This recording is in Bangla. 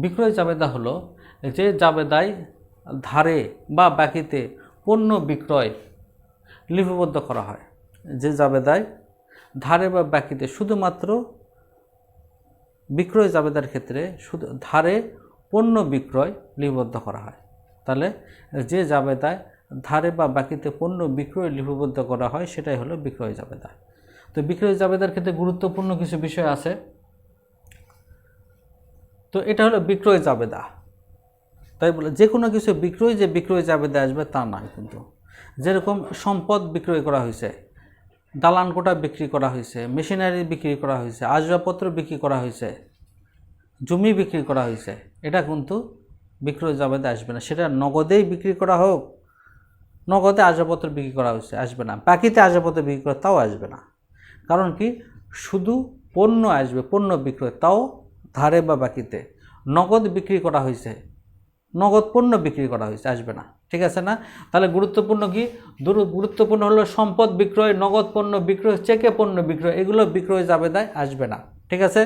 বিক্রয় জাবেদা হলো যে জাবেদায় ধারে বা বাকিতে পণ্য বিক্রয় লিপিবদ্ধ করা হয়। যে জাবেদায় ধারে বা বাকিতে শুধুমাত্র বিক্রয় জাবেদার ক্ষেত্রে শুধু ধারে পণ্য বিক্রয় লিপিবদ্ধ করা হয়। তাহলে যে জাবেদায় ধারে বা বাকিতে পণ্য বিক্রয় লিপিবদ্ধ করা হয়, সেটাই হলো বিক্রয় জাবেদা। তো বিক্রয় জাবেদার ক্ষেত্রে গুরুত্বপূর্ণ কিছু বিষয় আছে। তো এটা হলো বিক্রয় জাবেদা। তাই বলে যে কোনো কিছু বিক্রয়, যে বিক্রয় জাবেদা আসবে তা নয় কিন্তু। যেরকম সম্পদ বিক্রয় করা হয়েছে, দালান কোটা বিক্রি করা হয়েছে, মেশিনারি বিক্রি করা হয়েছে, আসবাবপত্র বিক্রি করা হয়েছে, জমি বিক্রি করা হয়েছে, এটা কিন্তু বিক্রয় জাবেদা আসবে না। সেটা নগদেই বিক্রি করা হোক, নগদে আসবাবপত্র বিক্রি করা হয়েছে, আসবে না। বাকিতে আসবাবপত্র বিক্রি করা তাও আসবে না। কারণ কি? শুধু পণ্য আসবে, পণ্য বিক্রয়, তাও ধারে বা বাকিতে। নগদ বিক্রি করা হয়েছে নগদ পণ্য বিক্রি করা হয়েছে আসবে না। ঠিক আছে না? তাহলে গুরুত্বপূর্ণ কি? গুরুত্বপূর্ণ হলো সম্পদ বিক্রয়, নগদ পণ্য বিক্রয়, চেকে পণ্য বিক্রয়, এগুলো বিক্রয় যাবে দেয় আসবে না। ঠিক আছে?